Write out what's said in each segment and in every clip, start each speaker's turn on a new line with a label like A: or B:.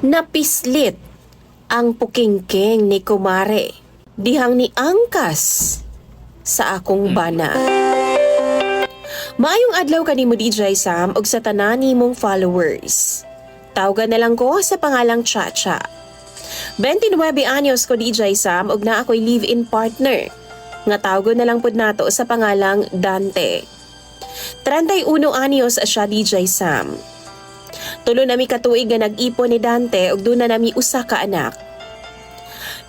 A: napislit ang pukingking ni Kumare. Dihang ni angkas sa akong bana. Maayong adlaw kanimo DJ Sam ug sa tanan nimong followers. Tawagan na lang ko sa pangalang Chacha. 29 anyos ko DJ Sam ug na ako'y live-in partner. Nga tawagan na lang pud nato sa pangalang Dante. 31 anyos siya DJ Sam. Tulo nami katuig nga nag-ipon ni Dante ug doon na nami usa ka anak.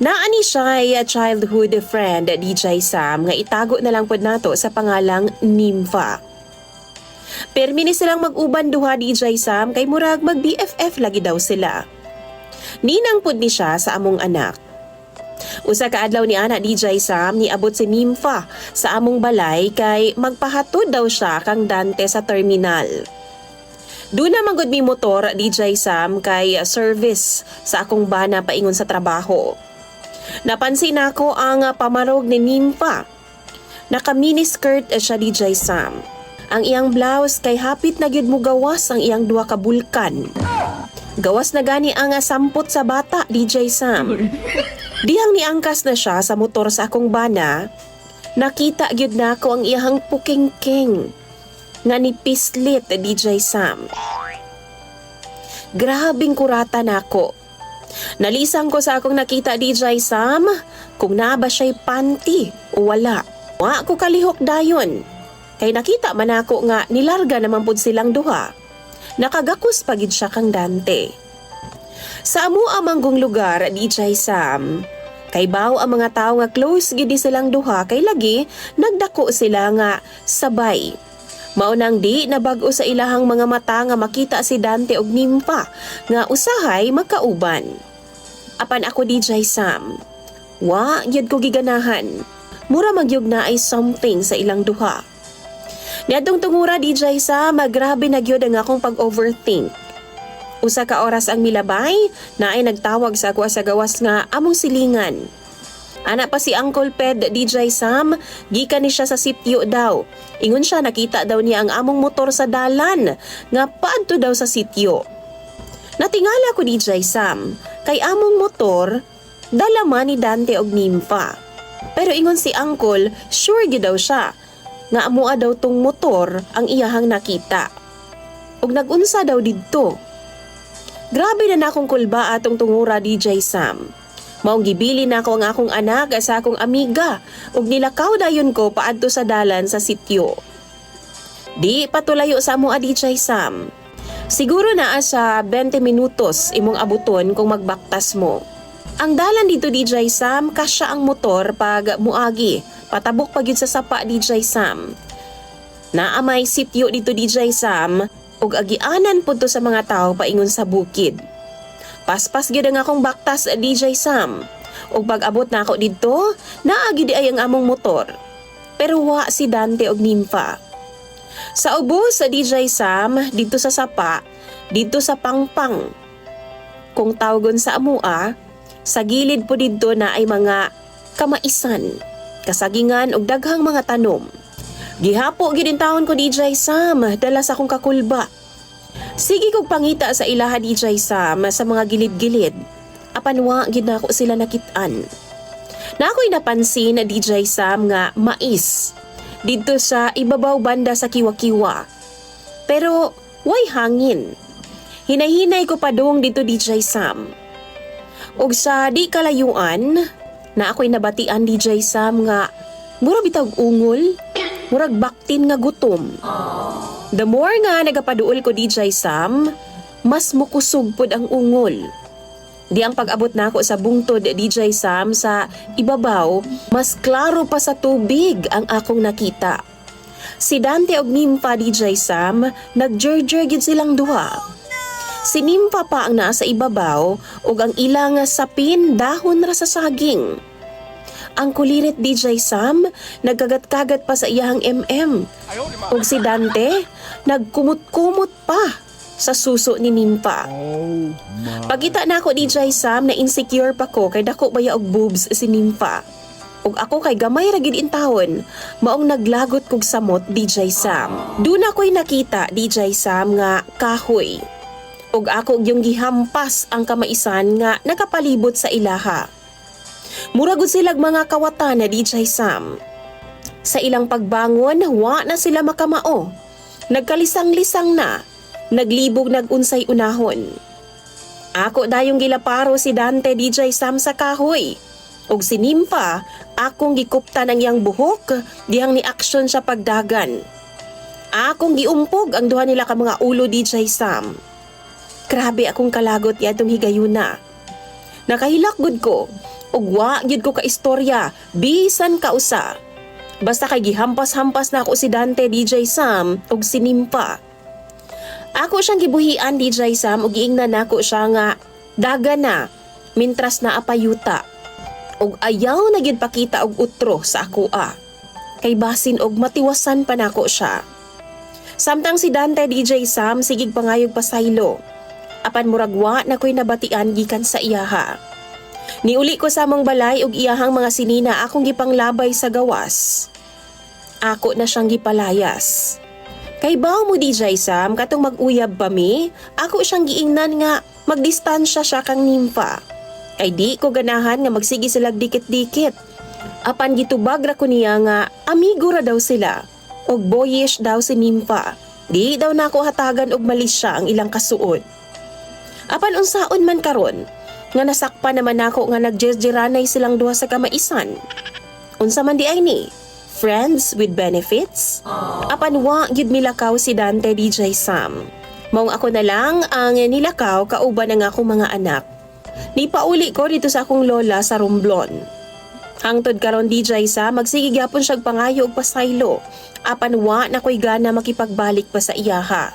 A: Naani siya ay childhood friend DJ Sam nga itago na lang pod nato sa pangalang Nympha. Permi ni silang mag-uban duha DJ Sam kay murag mag BFF lagi daw sila. Ninang pud ni siya sa among anak. Usa ka adlaw ni ana DJ Sam ni abot si Nympha sa among balay kay magpahatod daw siya kang Dante sa terminal. Doon na magod mi motor DJ Sam kay uh, service sa akong bana paingon sa trabaho. Napansin ako ang uh, pamarog ni Nympha. Naka mini skirt uh, siya DJ Sam. Ang iyang blouse kay hapit na gyud mo gawas ang iyang duha ka bulkan. Gawas na gani ang sampot sa bata DJ Sam. Dihang niangkas na siya sa motor sa akong bana, nakita gyud na ako ang iyang pukingking nga ni Pislit DJ Sam. Grabing kurata nako. Nalisang ko sa akong nakita DJ Sam kung na ba siya'y panty o wala. Wa ko kalihok dayon. Kay nakita man ako nga nilarga naman pud silang duha. Nakagakos pagid siya kang Dante. Sa amo amanggong lugar DJ Sam, kay baw ang mga tao nga close gidi silang duha kay lagi nagdako sila nga sabay. Maunang di na bag-o sa ilahang mga mata nga makita si Dante og Nympha nga usahay magkauban. Apan ako DJ Sam, wa gyud ko giganahan. Mura magyug na ay something sa ilang duha. Niadtong tungura DJ Sam, magrabe na gyud ang akong pag-overthink. Usa ka oras ang milabay na ay nagtawag sa ako sa gawas nga among silingan. Ana pa si Uncle Ped DJ Sam, gikan ni siya sa sityo daw. Ingon siya nakita daw niya ang among motor sa dalan nga paadto daw sa sityo. Natingala ko DJ Sam, kay among motor dala man ni Dante og Nympha. Pero ingon si Uncle, sure gyud daw siya nga amoa daw tong motor ang iyahang nakita. Og nagunsa daw didto. Grabe na nakong kulba atong tungura DJ Sam. Maong gibili na ako ang akong anak sa akong amiga ug nilakaw dayon ko paadto sa dalan sa sityo. Di patulayo sa amo DJ Sam. Siguro naa sa 20 minutos imong abuton kung magbaktas mo. Ang dalan dito DJ Sam, kasya ang motor pag muagi. Patabok pag yun sa sapa DJ Sam. Naamay sityo dito DJ Sam ug agianan pud to sa mga tao paingon sa bukid. Paspas gyud ang akong baktas DJ Sam. Ug pag-abot na ako didto, naagi di ay ang among motor. Pero wa si Dante og Nympha. Sa ubos sa DJ Sam, dito sa sapa, dito sa pangpang. Kung tawgon sa amua, sa gilid po didto na ay mga kamaisan, kasagingan ug daghang mga tanom. Gihapo gid ko DJ Sam, dala sa akong kakulba. Sige kog pangita sa ilaha DJ Sam sa mga gilid-gilid. Apan wa gid na ako sila nakitaan. Na ako'y napansin na DJ Sam nga mais dito sa ibabaw banda sa kiwa-kiwa. Pero way hangin. Hinahinay ko pa dong dito DJ Sam. Og sa di kalayuan, na ako'y nabatian DJ Sam nga mura bitag ungol, murag baktin nga gutom. The more nga nagapaduol ko DJ Sam, mas mukusog pod ang ungol. Di ang pag-abot na sa bungtod DJ Sam sa ibabaw, mas klaro pa sa tubig ang akong nakita. Si Dante og Nympha DJ Sam, nagjerjer gid silang duha. Si Nympha pa ang naa sa ibabaw ug ang ilang sapin dahon ra sa saging. Ang kulirit DJ Sam, nagkagat-kagat pa sa iyahang MM. Ug si Dante, nagkumot-kumot pa sa suso ni Nympha.
B: Oh my.
A: Pagkita na ako DJ Sam na insecure pa ko kay dako baya og boobs si Nympha. Ug ako kay gamay ra gid in taon, maong naglagot kog samot DJ Sam. Duna ko'y nakita DJ Sam nga kahoy. ug ako yung gihampas ang kamaisan nga nakapalibot sa ilaha. Muragod silag mga kawatan na DJ Sam. Sa ilang pagbangon, wa na sila makamao. Nagkalisang-lisang na, naglibog nagunsay unahon. Ako dayong gilaparo si Dante DJ Sam sa kahoy. Og si Nimpa, akong gikuptan ang iyang buhok, dihang ni aksyon sa pagdagan. Akong giumpog ang duha nila ka mga ulo DJ Sam. Grabe akong kalagot yadong higayuna. Nakahilakgod ko, ug wa gyud ko ka istorya, bisan ka usa. Basta kay gihampas-hampas na ako si Dante DJ Sam ug si Nimpa. Ako siyang gibuhian DJ Sam ug giingnan nako siya nga daga na mintras na apayuta. Ug ayaw na gyud pakita og utro sa ako ah. Kay basin og matiwasan pa nako siya. Samtang si Dante DJ Sam sigig pangayog pasaylo. Apan muragwa na ko'y nabatian gikan sa iyaha. Niuli ko sa mong balay ug iyahang mga sinina akong gipanglabay sa gawas. Ako na siyang gipalayas. Kay baw mo DJ Sam katong mag-uyab pa mi, ako siyang giingnan nga magdistansya siya kang nimpa. Kay di ko ganahan nga magsigi sila dikit-dikit. Apan gitubag ra ko niya nga amigo ra daw sila. Og boyish daw si nimpa. Di daw nako hatagan og malis siya ang ilang kasuod. Apan unsaon man karon, nga nasakpan naman ako nga nagjesjeranay silang duha sa kamaisan. Unsa man di ay ni? Friends with benefits? Apan wa gyud milakaw si Dante DJ Sam. Maong ako na lang ang nilakaw kauban ng akong mga anak. Nipauli ko dito sa akong lola sa Romblon. Hangtod karon DJ Sam magsige gyapon siya og pangayo og pasaylo. Apan wa na ko'y gana makipagbalik pa sa iyaha.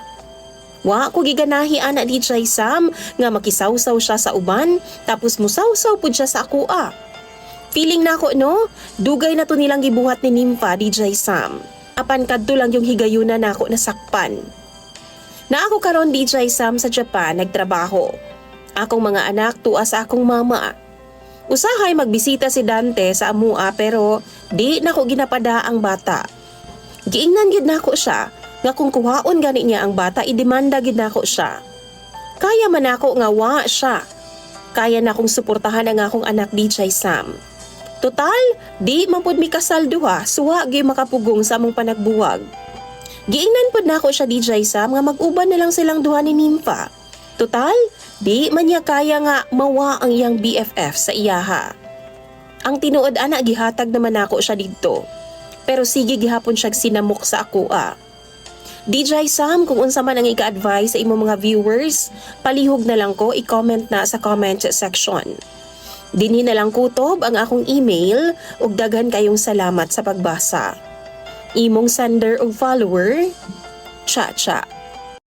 A: Wa ko giganahi ana DJ Sam nga makisawsaw siya sa uban tapos musawsaw pud siya sa akua. Feeling na ako no, dugay na to nilang gibuhat ni Nimpa DJ Sam. Apan kadto lang yung higayuna na ako nasakpan. Na ako karon DJ Sam sa Japan nagtrabaho. Akong mga anak tuwa sa akong mama. Usahay magbisita si Dante sa amua pero di na ko ginapada ang bata. Giingnan gid nako siya nga kung kuhaon gani niya ang bata idemanda gid nako siya. Kaya man ako nga wa siya. Kaya na akong suportahan ang akong anak DJ Sam. Total, di man pud mi kasal duha, suwa gyud makapugong sa among panagbuwag. Giingnan pud nako siya DJ Sam nga mag-uban na lang silang duha ni Nimpa. Total, di man niya kaya nga mawa ang iyang BFF sa iyaha. Ang tinuod ana gihatag naman nako siya didto. Pero sige gihapon siya sinamok sa ako ah. DJ Sam, kung unsa man ang ika-advise sa imong mga viewers, palihog na lang ko i-comment na sa comment section. Dinhi na lang kutob ang akong email ug daghan kayong salamat sa pagbasa. Imong sender ug follower, Cha Cha.